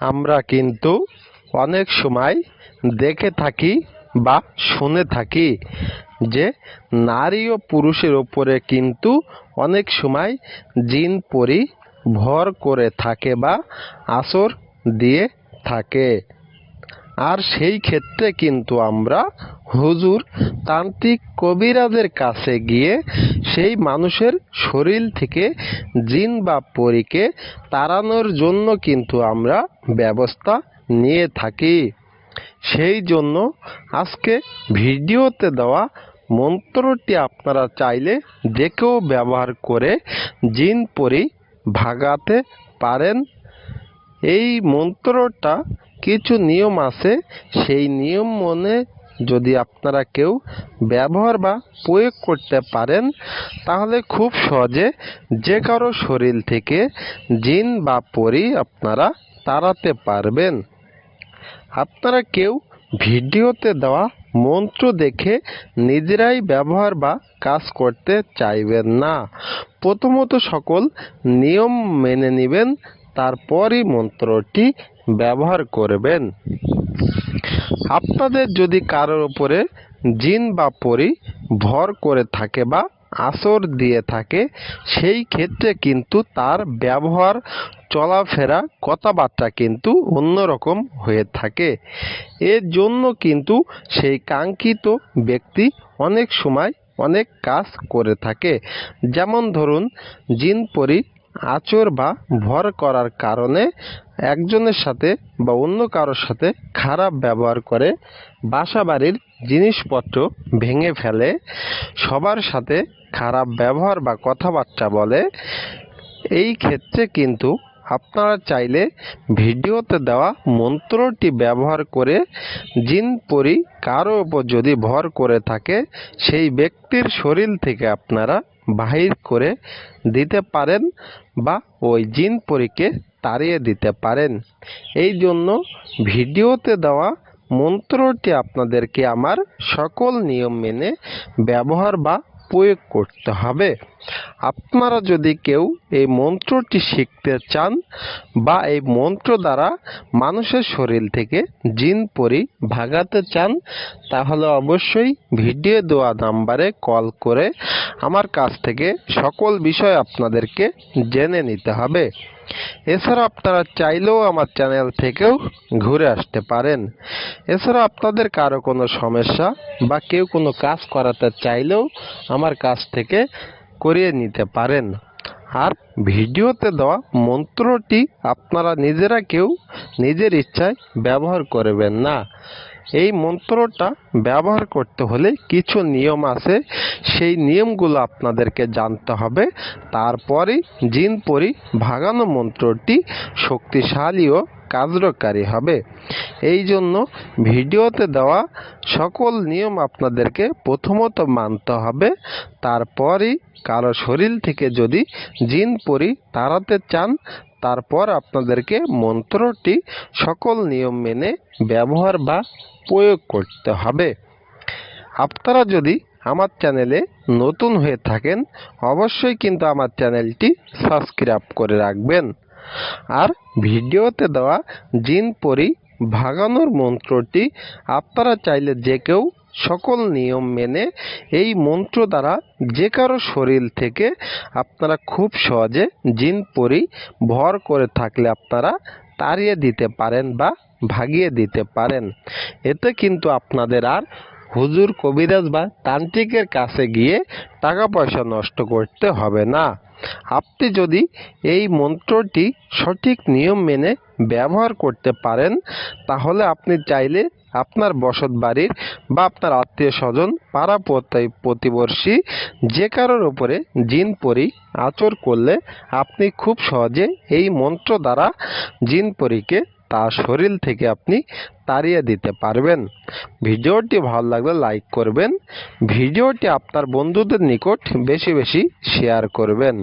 আমরা কিন্তু অনেক সময় দেখে থাকি বা শুনে থাকি যে নারী ও পুরুষের ওপরে কিন্তু অনেক সময় জিন পরি ভর করে থাকে বা আসর দিয়ে থাকে। আর সেই ক্ষেত্রে কিন্তু আমরা হুজুর তান্ত্রিক কবিরাজের কাছে গিয়ে সেই মানুষের শরীর থেকে জিন বা পরীকে তাড়ানোর জন্য কিন্তু আমরা ব্যবস্থা নিয়ে থাকি। সেই জন্য আজকে ভিডিওতে দেওয়া মন্ত্রটি আপনারা চাইলে যে কেউ ব্যবহার করে জিন পরি ভাগাতে পারেন। এই মন্ত্রটা কিছু নিয়ম আছে, সেই নিয়ম মনে যদি আপনারা কেউ ব্যবহার বা প্রয়োগ করতে পারেন, তাহলে খুব সহজে যে কারও শরীর থেকে জিন বা পরি আপনারা তাড়াতে পারবেন। আপনারা কেউ ভিডিওতে দেওয়া মন্ত্র দেখে নিজেরাই ব্যবহার বা কাজ করতে চাইবেন না। প্রথমত সকল নিয়ম মেনে নেবেন, তারপরই মন্ত্রটি ব্যবহার করবেন। আপনাদের যদি কারোর উপরে জিন বা পরি ভর করে থাকে বা আসর দিয়ে থাকে, সেই ক্ষেত্রে কিন্তু তার ব্যবহার, চলাফেরা, কথাবার্তা কিন্তু অন্যরকম হয়ে থাকে। এর জন্য কিন্তু সেই কাঙ্ক্ষিত ব্যক্তি অনেক সময় অনেক কাজ করে থাকে। যেমন ধরুন, জিন পরি আচর বা ভর করার কারণে একজনের সাথে বা অন্য কারোর সাথে খারাপ ব্যবহার করে বাসা বাড়ির জিনিসপত্র ভেঙে ফেলে, সবার সাথে খারাপ ব্যবহার বা কথাবার্তা বলে। এই ক্ষেত্রে কিন্তু আপনারা চাইলে ভিডিওতে দেওয়া মন্ত্রটি ব্যবহার করে জিন পরি কারও ওপর যদি ভর করে থাকে, সেই ব্যক্তির শরীর থেকে আপনারা বাহির করে দিতে পারেন বা ওই জিন পরীকে তাড়িয়ে দিতে পারেন। এই জন্য ভিডিওতে দেওয়া মন্ত্রটি আপনাদেরকে আমার সকল নিয়ম মেনে, ব্যবহার বা প্রয়োগ করতে হবে। আপনারা যদি কেউ এই মন্ত্রটি শিখতে চান বা এই মন্ত্র দ্বারা মানুষের শরীর থেকে জিন পরি ভাগাতে চান, তাহলে অবশ্যই ভিডিও দেওয়া নাম্বারে কল করে আমার কাছ থেকে সকল বিষয় আপনাদেরকে জেনে নিতে হবে। এছাড়া আপনারা চাইলেও আমার চ্যানেল থেকেও ঘুরে আসতে পারেন। এছাড়া আপনাদের কারও কোনো সমস্যা বা কেউ কোনো কাজ করাতে চাইলেও আমার কাছ থেকে করিয়ে নিতে পারেন। আর ভিডিওতে দেওয়া মন্ত্রটি আপনারা নিজেরা কেউ নিজের ইচ্ছায় ব্যবহার করবেন না। এই মন্ত্রটা ব্যবহার করতে হলে কিছু নিয়ম আছে, সেই নিয়মগুলো আপনাদেরকে জানতে হবে। তারপরে জিন পরি ভাগানো মন্ত্রটি শক্তিশালী ও কার্যকারী হবে। এই জন্য ভিডিওতে দেওয়া সকল নিয়ম আপনাদেরকে প্রথমত মানতে হবে। তারপরই কারও শরীর থেকে যদি জিন পরি তাড়াতে চান, তারপর আপনাদেরকে মন্ত্রটি সকল নিয়ম মেনে ব্যবহার বা প্রয়োগ করতে হবে। আপনারা যদি আমার চ্যানেলে নতুন হয়ে থাকেন, অবশ্যই কিন্তু আমার চ্যানেলটি সাবস্ক্রাইব করে রাখবেন। আর ভিডিওতে দেওয়া জিন পরি ভাগানোর মন্ত্রটি আপনারা চাইলে যে কেউ সকল নিয়ম মেনে এই মন্ত্র দ্বারা যে কারও শরীর থেকে আপনারা খুব সহজে জিন পরি ভর করে থাকলে আপনারা তাড়িয়ে দিতে পারেন বা ভাগিয়ে দিতে পারেন। এতে কিন্তু আপনাদের আর হুজুর কবিরাজ বা তান্ত্রিকের কাছে গিয়ে টাকা পয়সা নষ্ট করতে হবে না। আপনি যদি এই মন্ত্রটি সঠিক নিয়ম মেনে ব্যবহার করতে পারেন, তাহলে আপনি চাইলে আপনার বসত বাড়ির বা আপনার আত্মীয় স্বজন, পাড়া প্রতিবর্ষী যে কারোর ওপরে জিন পরি আচর করলে আপনি খুব সহজে এই মন্ত্র দ্বারা জিন পরীকে তার শরীর থেকে আপনি তাড়িয়ে দিতে পারবেন। ভিডিওটি ভালো লাগলে লাইক করবেন। ভিডিওটি আপনার বন্ধুদের নিকট বেশি বেশি শেয়ার করবেন।